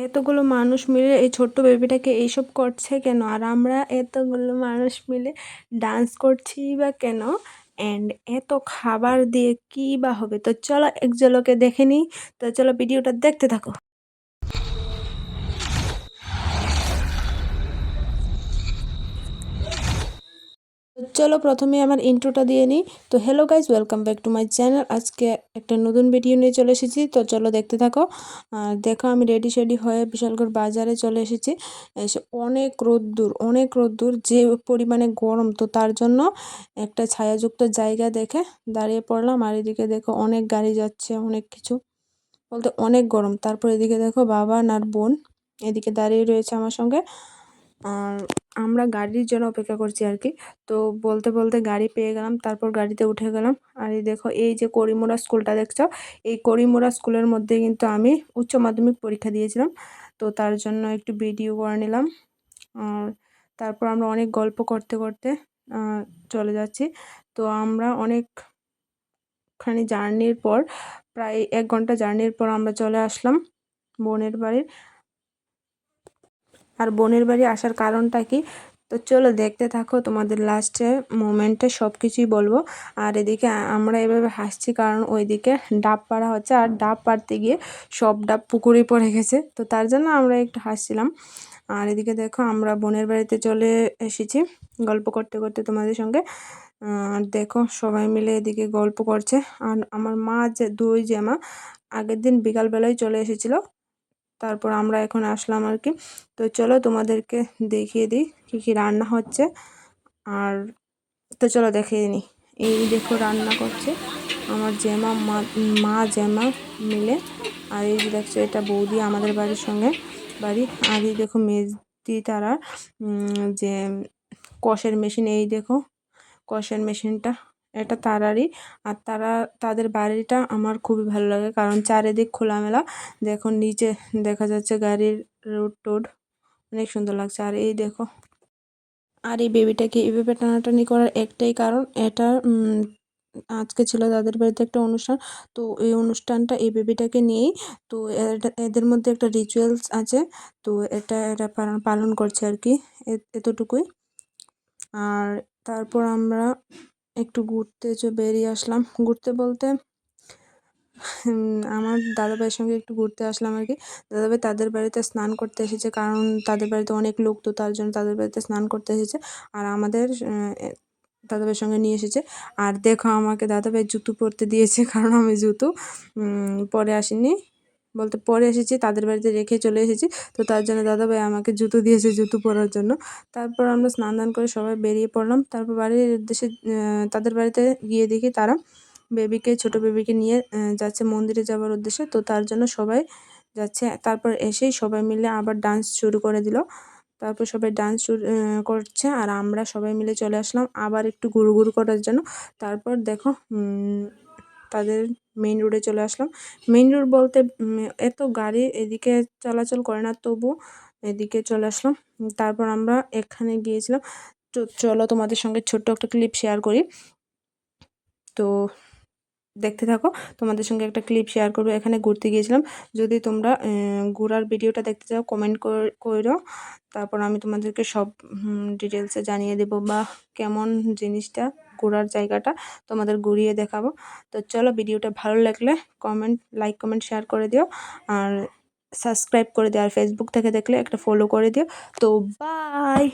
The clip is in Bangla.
এতগুলো মানুষ মিলে এই ছোট্ট বেবিটাকে এইসব করছে কেন? আর আমরা এতগুলো মানুষ মিলে ডান্স করছি বা কেন? অ্যান্ড এত খাবার দিয়ে কী বা হবে? তো চলো এক দেখে নিই। তো চলো ভিডিওটা দেখতে থাকো। চলো প্রথমে আমার ইন্ট্রোটা দিয়ে নিই। তো hello guys welcome back to my channel আজকে একটা নতুন ভিডিও নিয়ে চলে এসেছি। তো চলো দেখতে থাকো। আর দেখো, আমি রেডি শেডি হয়ে বিশালগড় বাজারে চলে এসেছি। এসে অনেক রোদ্দুর অনেক রোদ্দুর, যে পরিমাণে গরম। তো তার জন্য একটা ছায়াযুক্ত জায়গা দেখে দাঁড়িয়ে পড়লাম। আর এদিকে দেখো, অনেক গাড়ি যাচ্ছে, অনেক কিছু। বলতে অনেক গরম। তারপর এদিকে দেখো, বাবা আর বোন এদিকে দাঁড়িয়ে রয়েছে আমার সঙ্গে। আর আমরা গাড়ির জন্য অপেক্ষা করছি আর কি। তো বলতে বলতে গাড়ি পেয়ে গেলাম, তারপর গাড়িতে উঠে গেলাম। আর এই দেখো, এই যে করিমোড়া স্কুলটা দেখছ, এই করিমোড়া স্কুলের মধ্যে কিন্তু আমি উচ্চ মাধ্যমিক পরীক্ষা দিয়েছিলাম। তো তার জন্য একটু ভিডিও করে নিলাম। আর তারপর আমরা অনেক গল্প করতে করতে চলে যাচ্ছি। তো আমরা অনেকখানি জার্নির পর, প্রায় এক ঘণ্টা জার্নির পর আমরা চলে আসলাম বোনের বাড়ির আর বোনের বাড়ি আসার কারণটা কি? তো চলো দেখতে থাকো, তোমাদের লাস্টে মোমেন্টে সব কিছুই বলব। আর এদিকে আমরা এভাবে হাসছি কারণ ওইদিকে ডাব পাড়া হচ্ছে আর ডাব পাড়তে গিয়ে সব ডাব পুকুরে পড়ে গেছে। তো তার জন্য আমরা একটু হাসছিলাম। আর এদিকে দেখো আমরা বোনের বাড়িতে চলে এসেছি গল্প করতে করতে তোমাদের সঙ্গে। আর দেখো সবাই মিলে এদিকে গল্প করছে। আর আমার মা যে দুই জামা আগের দিন বিকালবেলায় চলে এসেছিল। তারপর আমরা এখন আসলাম আর কি। তো চলো তোমাদেরকে দেখিয়ে দিই কী কী রান্না হচ্ছে। আর তো চলো দেখিয়ে নিই এই দেখো রান্না করছে আমার জেমা, মা মা জেমা মিলে। আর এই দেখছ এটা বৌদি আমাদের বাড়ির সঙ্গে বাড়ি। আর এই দেখো মেজদি তারা যে কষের মেশিন, এই দেখো কষের মেশিনটা এটা তারারই। আর তারা, তাদের বাড়িটা আমার খুবই ভালো লাগে কারণ চারিদিক খোলামেলা। দেখো নিচে দেখা যাচ্ছে গাড়ির রোড টোড, অনেক সুন্দর লাগছে। আর এই দেখো, আর এই বেবিটাকে এভাবে টানাটানি করার একটাই কারণ? এটা আজকে ছিল তাদের বাড়িতে একটা অনুষ্ঠান। তো এই অনুষ্ঠানটা এই বেবিটাকে নিয়েই, তো এদের মধ্যে একটা রিচুয়ালস আছে। তো এটা এটা পালন করছে আর কি এতটুকুই। আর তারপর আমরা একটু ঘুরতে বেরিয়ে আসলাম। ঘুরতে বলতে আমার দাদাভাইয়ের সঙ্গে একটু ঘুরতে আসলাম আর কি। দাদাভাই তাদের বাড়িতে স্নান করতে এসেছে কারণ তাদের বাড়িতে অনেক লোক তো তার জন্য তাদের বাড়িতে স্নান করতে এসেছে। আর আমাদের দাদাভাইয়ের সঙ্গে নিয়ে এসেছে। আর দেখো আমাকে দাদাভাই জুতো পরতে দিয়েছে, কারণ আমি জুতো পরে আসিনি। বলতে পরে এসেছি, তাদের বাড়িতে রেখে চলে এসেছি। তো তার জন্য দাদাভাই আমাকে জুতো দিয়েছে জুতো পরার জন্য। তারপর আমরা স্নান দান করে সবাই বেরিয়ে পড়লাম। তারপর বাড়ির উদ্দেশ্যে তাদের বাড়িতে গিয়ে দেখি তারা বেবিকে, ছোট বেবিকে নিয়ে যাচ্ছে মন্দিরে যাওয়ার উদ্দেশ্যে। তো তার জন্য সবাই যাচ্ছে। তারপর এসেই সবাই মিলে আবার ডান্স শুরু করে দিল। তারপর সবাই ডান্স করছে আর আমরা সবাই মিলে চলে আসলাম আবার একটু ঘুরু ঘুরু করার জন্য। তারপর দেখো তাদের মেইন রোডে চলে আসলাম। মেইন রোড বলতে এত গাড়ি এদিকে চলাচল করে না, তবু এদিকে চলে আসলাম। তারপর আমরা এখানে গিয়েছিলাম। চলো তোমাদের সঙ্গে ছোট্ট একটা ক্লিপ শেয়ার করি। তো দেখতে থাকো, তোমাদের সঙ্গে একটা ক্লিপ শেয়ার করব। এখানে ঘুরতে গিয়েছিলাম। যদি তোমরা ঘোরার ভিডিওটা দেখতে চাও কমেন্ট করো তারপর আমি তোমাদেরকে সব ডিটেলসে জানিয়ে দেবো বা কেমন জিনিসটা ঘোরার জায়গাটা তোমাদের ঘুরিয়ে দেখাবো। তো চলো ভিডিওটা ভালো লাগলে কমেন্ট লাইক কমেন্ট শেয়ার করে দিও। আর সাবস্ক্রাইব করে দিও। আর ফেসবুক থেকে দেখলে একটা ফলো করে দিও। তো বাই